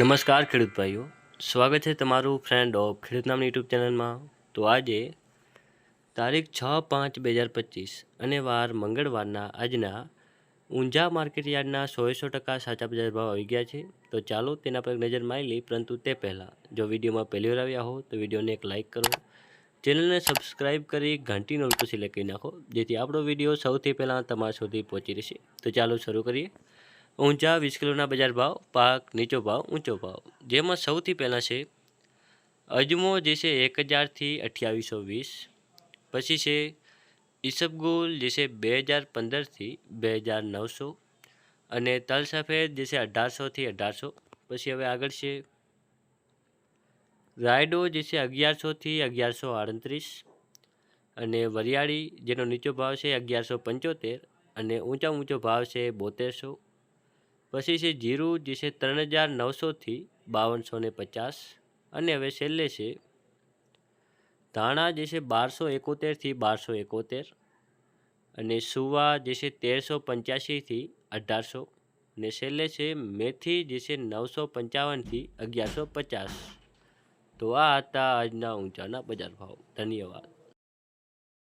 નમસ્કાર ખેડૂત ભાઈઓ, સ્વાગત છે તમારું ફ્રેન્ડ ઓફ ખેડૂત નામની યુટ્યુબ ચેનલમાં તો આજે તારીખ છ પાંચ બે હજાર પચીસ અને વાર મંગળવારના આજના ઊંઝા માર્કેટ યાર્ડના સોએ સો ટકા સાચા બજાર ભાવ આવી ગયા છે. તો ચાલો તેના પર નજર મારી લઈ પરંતુ તે પહેલાં જો વિડીયોમાં પહેલી વાર આવ્યા હો, તો વિડીયોને એક લાઇક કરો. ચેનલને સબસ્ક્રાઇબ કરી ઘંટી નોલકો સિલેક્ટ કરી નાખો, જેથી આપણો વીડિયો સૌથી પહેલાં તમારા સુધી પહોંચી રહેશે. તો ચાલો શરૂ કરીએ. ઊંચા વીસ કિલોના બજાર ભાવ, પાક નીચો ભાવ, ઊંચો ભાવ. જેમાં સૌથી પહેલાં છે, અજમો જે છે એક હજારથી અઠ્યાવીસો વીસ. પછી છે, ઈસબગુલ જે છે બે હજાર પંદરથી બે હજાર નવસો. અને તલ સફેદ જે છે અઢારસોથી અઢારસો. પછી હવે આગળ છે, રાયડો જે છે અગિયારસોથી અગિયારસો આડત્રીસ. અને વરિયાળી જેનો નીચો ભાવ છે અગિયારસો પંચોતેર. અને ઊંચા ઊંચો ભાવ છે બોતેરસો. પછી છે જીરું, જે છે ત્રણ હજાર નવસોથી બાવનસો ને પચાસ. અને હવે છેલ્લે છે ધાણા, જે છે બારસો એકોતેરથી બારસો એકોતેર અને સુવા, જે છે તેરસો પંચ્યાસીથી અઢારસો. ને છેલ્લે છે મેથી, જે છે નવસો પંચાવનથી અગિયારસો પચાસ તો આ હતા આજના ઊંચાના બજાર ભાવ. ધન્યવાદ.